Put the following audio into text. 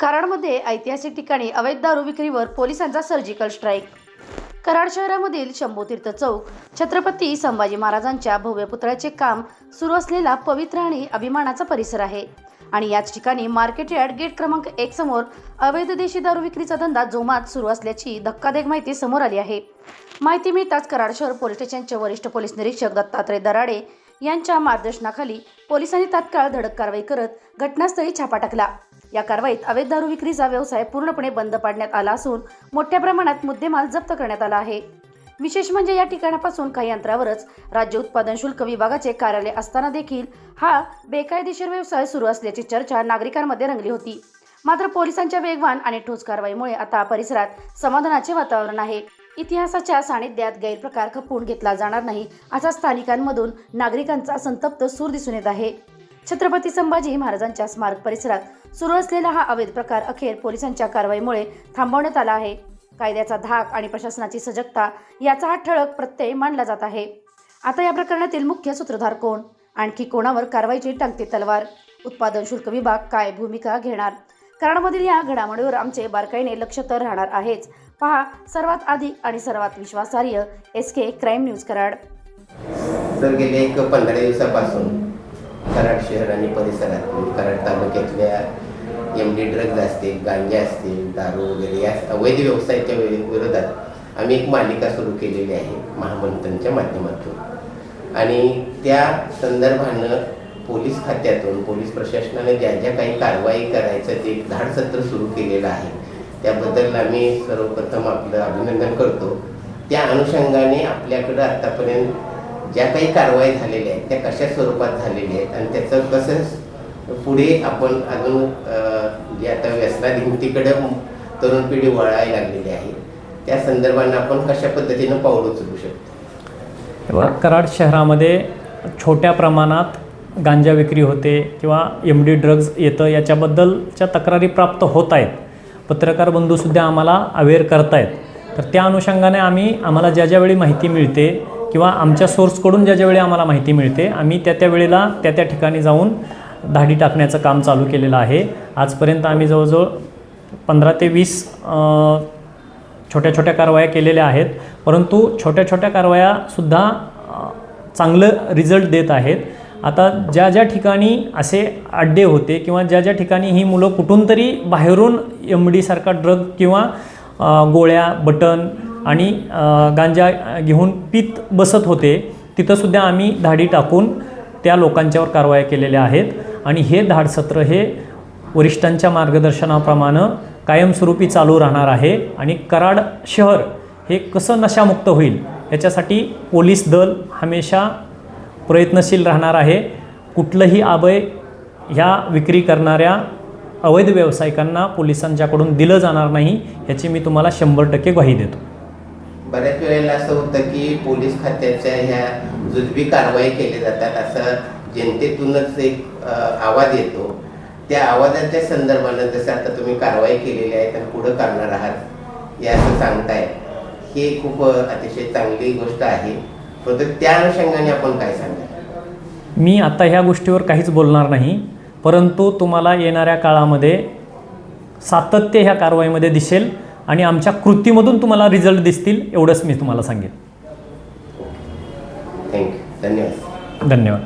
कराडमध्ये ऐतिहासिक ठिकाणी अवैध दारू विक्रीवर पोलिसांचा सर्जिकल स्ट्राईक कराड शहरामधील शंभूतीर्थ चौक छत्रपती संभाजी महाराजांच्या भव्य पुतळ्याचे काम सुरू असलेला पवित्र आणि अभिमानाचा परिसर आहे. आणि याच ठिकाणी मार्केट यार्ड गेट क्रमांक एक समोर अवैध देशी दारू विक्रीचा धंदा जोमात सुरू असल्याची धक्कादायक माहिती समोर आली आहे. माहिती मिळताच कराड शहर पोलीस स्टेशनचे वरिष्ठ पोलीस निरीक्षक दत्तात्रय दराडे यांच्या मार्गदर्शनाखाली पोलिसांनी तात्काळ धडक कारवाई करत घटनास्थळी छापा टाकला. या कारवाईत अवैध दारू विक्रीचा व्यवसाय पूर्णपणे बंद पाडण्यात आला असून मोठ्या प्रमाणात मुद्देमाल जप्त करण्यात आला आहे. विशेष म्हणजे या ठिकाणापासून काही अंतरावरच राज्य उत्पादन शुल्क विभागाचे कार्यालय असताना देखील हा बेकायदेशीर व्यवसाय सुरू असल्याची चर्चा नागरिकांमध्ये रंगली होती. मात्र पोलिसांच्या वेगवान आणि ठोस कारवाईमुळे आता परिसरात समाधानाचे वातावरण आहे. इतिहासाच्या सानिध्यात गैरप्रकार खपवून घेतला जाणार नाही असा स्थानिकांमधून नागरिकांचा संतप्त सूर दिसून येत आहे. छत्रपती संभाजी महाराजांच्या स्मारक परिसरात सुरू असलेला हा अवैध प्रकार अखेर पोलिसांच्या कारवाईमुळे थांबवण्यात आला आहे. कायद्याचा धाक आणि प्रशासनाची सजगता याचा हा ठळक प्रत्यय मानला जात आहे. आता या प्रकरणातील मुख्य सूत्रधार कोण? आणखी कोणावर कारवाईची टांगते तलवार? उत्पादन शुल्क विभाग काय भूमिका घेणार? कराडमधील या घडामोडीवर आमचे बारकाईने लक्ष तर राहणार आहेच. पहा सर्वात आधी आणि सर्वात विश्वासार्ह S K crime news Karad. Sir गेले एक पंधरा दिवसापासून कराड शहर आणि परिसरातून कराड तालुक्यातल्या एम डी ड्रग्ज असतील गांजा असतील दारू वगैरे या अवैध व्यवसायाच्या विरोधात आम्ही एक मालिका सुरू केलेली आहे महामंथनच्या माध्यमातून. आणि त्या संदर्भानं पोलीस खात्यातून पोलीस प्रशासनाने ज्या ज्या काही कारवाई करायचं ते एक धाडसत्र सुरू केलेलं आहे. त्याबद्दल आम्ही सर्वप्रथम आपलं अभिनंदन करतो. त्या अनुषंगाने आपल्याकडं आत्तापर्यंत ज्या काही कारवाई झालेल्या आहेत त्या कशा स्वरूपात झालेल्या आहेत आणि त्याचं कसं पुढे आपण अजून जे आता व्यसनाधिमुक्तीकडे तरुण पिढी वळायला लागलेली आहे त्या संदर्भानं आपण कशा पद्धतीनं पाऊल उचलू शकतो? कराड शहरामध्ये छोट्या प्रमाणात गांजा विक्री होते किंवा एम डी ड्रग्ज येतं याच्याबद्दलच्या तक्रारी प्राप्त होत आहेत. पत्रकार बंधूसुद्धा आम्हाला अवेअर करतायत. तर त्या अनुषंगाने आम्ही आम्हाला ज्या ज्यावेळी माहिती मिळते किंवा आमच्या सोर्सकडून ज्या ज्यावेळी आम्हाला माहिती मिळते आम्ही त्या त्या वेळेला त्या त्या ठिकाणी जाऊन धाडी टाकण्याचं काम चालू केलेलं आहे. आजपर्यंत आम्ही जवळजवळ पंधरा ते वीस छोट्या छोट्या कारवाया केलेल्या आहेत. परंतु छोट्या छोट्या कारवायासुद्धा चांगलं रिझल्ट देत आहेत. आता ज्या ज्या ठिकाणी असे अड्डे होते किंवा ज्या ज्या ठिकाणी ही मुलं कुठून तरी बाहेरून एम डीसारखा ड्रग किंवा गोळ्या बटन आणि गांजा घेऊन पीत बसत होते. तिथंसुद्धा आम्ही धाडी टाकून त्या लोकांच्यावर कारवाया केलेल्या आहेत. आणि हे धाडसत्र हे वरिष्ठांच्या मार्गदर्शनाप्रमाणे कायमस्वरूपी चालू राहणार आहे. आणि कराड शहर हे कसं नशामुक्त होईल याच्यासाठी पोलीस दल हमेशा प्रयत्नशील राहणार आहे. कुठलंही अभय ह्या विक्री करणाऱ्या अवैध व्यावसायिकांना पोलिसांच्याकडून दिलं जाणार नाही याची मी तुम्हाला शंभर टक्के ग्वाही देतो. बऱ्याच वेळेला असं होतं की पोलीस खात्याच्या ह्या जुजबी कारवाई केल्या जातात असं जनतेतूनच एक आवाज येतो. त्या आवाजाच्या संदर्भानं जसं आता तुम्ही कारवाई केलेली आहे तर पुढं करणार आहात हे असं सांगताय. हे खूप अतिशय चांगली गोष्ट आहे. परंतु त्या अनुषंगाने आपण काय सांगाल? मी आता ह्या गोष्टीवर काहीच बोलणार नाही परंतु तुम्हाला येणाऱ्या काळामध्ये सातत्य ह्या कारवाईमध्ये दिसेल. आणि आमच्या कृतीमधून तुम्हाला रिझल्ट दिसतील एवढंच मी तुम्हाला सांगेन. थँक्यू धन्यवाद. धन्यवाद.